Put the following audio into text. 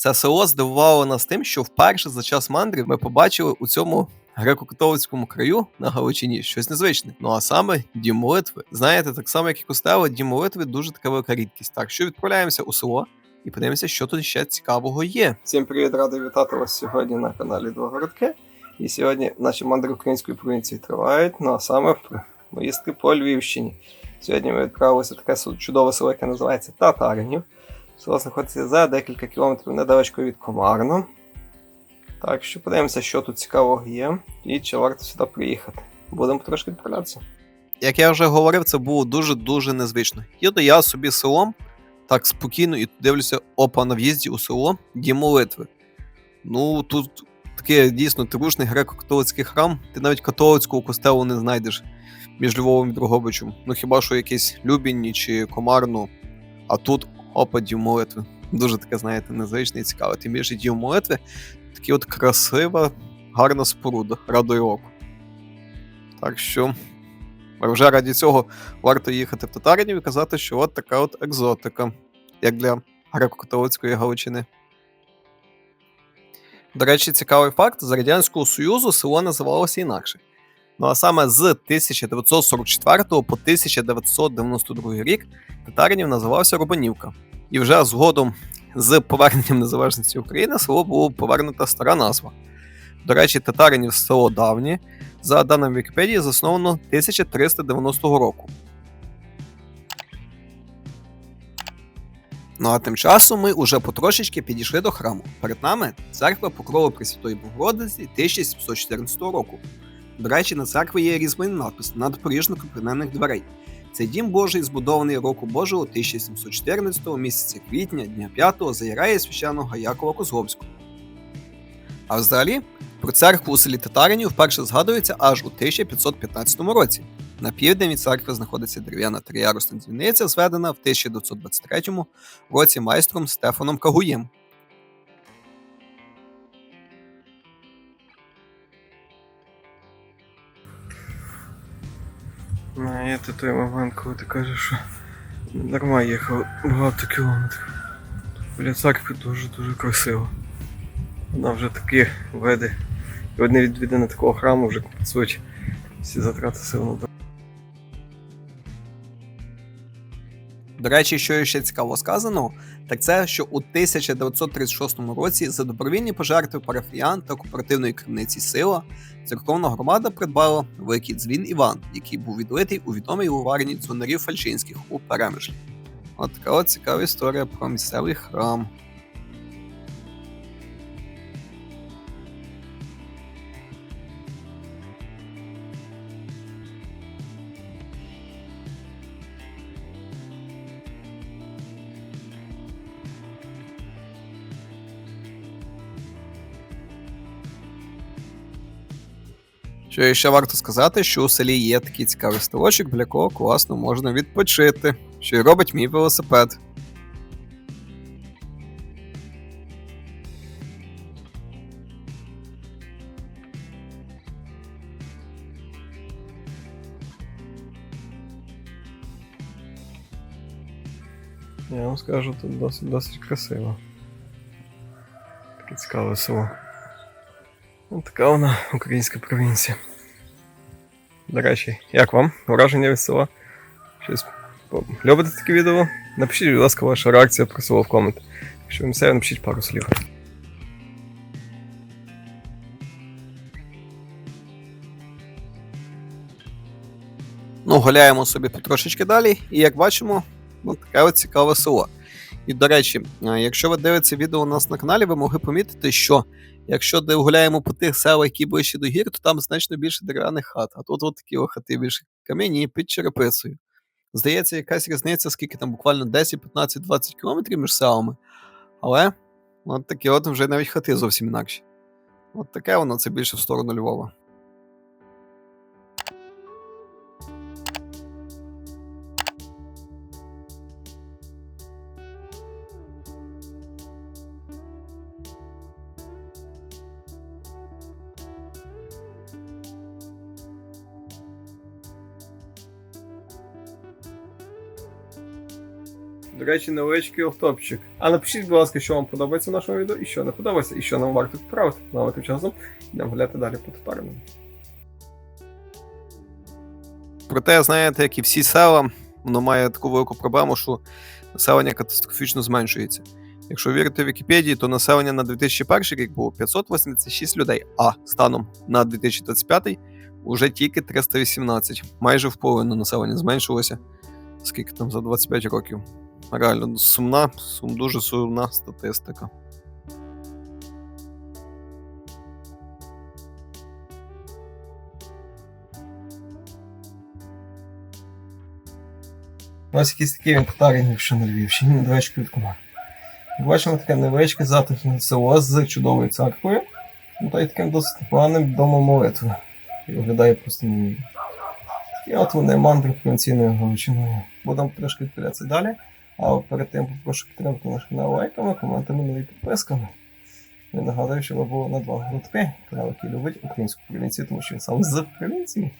Це село здивувало нас тим, що вперше за час мандрів ми побачили у цьому греко-католицькому краю на Галичині щось незвичне. Ну а саме дім молитви. Знаєте, так само як і костели, дім молитви дуже така велика рідкість. Так що відправляємося у село і подивимося, що тут ще цікавого є. Всім привіт, радий вітати вас сьогодні на каналі Два Городки. І сьогодні наші мандри української провінції тривають. Ну а саме поїздки по Львівщині. Сьогодні ми відправилися в таке чудове село, яке називається Татаринів. Село знаходиться за декілька кілометрів недалечко від Комарно. Так що подивимося, що тут цікавого є, і чи варто сюди приїхати. Будемо трошки відправлятися. Як я вже говорив, це було дуже-дуже незвично. Їду я собі селом, так спокійно і дивлюся, опа, на в'їзді у село дім молитви. Ну, тут такий дійсно трушний греко-католицький храм, ти навіть католицького костелу не знайдеш між Львовом і Дрогобичем. Ну хіба що якийсь Любінні чи Комарну. А тут опа, дім молитви. Дуже таке, знаєте, незвичне і цікаве. Тим більше дім молитви такі от красива, гарна споруда, радує оку. Так що вже раді цього варто їхати в Татаринів і казати, що от така от екзотика, як для греко-католицької Галичини. До речі, цікавий факт: з Радянського Союзу село називалося інакше. Ну а саме з 1944 по 1992 рік Татаринів називався Рубанівка. І вже згодом з поверненням незалежності України село було повернута стара назва. До речі, татаринів село давнє, за даними Вікіпедії, засновано 1390 року. Ну а тим часом ми уже потрошечки підійшли до храму. Перед нами церква Покрови Пресвятої Богородиці 1714 року. До речі, на церкві є різьблений надпис над поріжником принемних дверей. Цей дім Божий, збудований року Божого 1714 місяця квітня дня 5-го за яреї священного Якова Козловського. А взагалі, про церкву у селі Татаринів вперше згадується аж у 1515 році. На південь від церкви знаходиться дерев'яна триярусна дзвіниця, зведена в 1923 році майстром Стефаном Кагуєм. Ну, це той момент, коли ти кажеш, що дарма їхав багато кілометрів. Біля церкви дуже-дуже красиво. Вона вже такі види. І одне відвідане такого храму вже компенсують всі затрати сил на До речі, що ще цікаво сказано, так це, що у 1936 році за добровільні пожертви парафіян та кооперативної крамниці Сила церковна громада придбала великий дзвін Іван, який був відлитий у відомій луварні дзвонарів Фальчинських у Перемишлі. От така от цікава історія про місцевий храм. Що ще варто сказати, що у селі є такий цікавий ставочок, біля кого класно можна відпочити, що й робить мій велосипед. Я вам скажу, тут досить досить красиво. Таке цікаве село. Така вона українська провінція. До речі, як вам? Враження від села? Щось любите таке відео? Напишіть, будь ласка, ваша реакція про село в комент. Якщо вам все, напишіть пару слів. Ну, гуляємо собі потрошечки далі, і як бачимо, ну, таке от цікаве село. І, до речі, якщо ви дивитеся відео у нас на каналі, ви могли помітити, що Якщо де гуляємо по тих селах, які ближче до гір, то там значно більше дерев'яних хат. А тут от такі хати більше кам'яні під черепицею. Здається, якась різниця, скільки там буквально 10, 15, 20 кілометрів між селами. Але от такі от вже навіть хати зовсім інакші. От таке воно це більше в сторону Львова. До речі, невеличкий офтопчик. А напишіть, будь ласка, що вам подобається в нашому відео і що не подобається, і що нам варто поправити. Ну а тим часом йдемо гуляти далі по топаринам. Проте, знаєте, як і всі села, воно має таку велику проблему, що населення катастрофічно зменшується. Якщо вірити Вікіпедії, то населення на 2001 рік було 586 людей, а станом на 2025 уже тільки 318. Майже в половину населення зменшилося. Скільки там за 25 років. Реально сумна, сум, дуже сумна статистика. Ось якийсь такий він татарин, якщо на Львівщині, невеличкий від комар. Бачимо таке невеличке затишне село з чудовою церквою. Ну, та й таким досить непоганим домом молитви. І виглядає просто І от вони мандри провінційною Галичиною. Будемо трошки відправлятися далі. А перед тим попрошу підтримати наш канал лайками, коментами ну і підписками. Я нагадую, що ви були на два гуртки, канал, який любить українську провінцію, тому що він сам з провінції.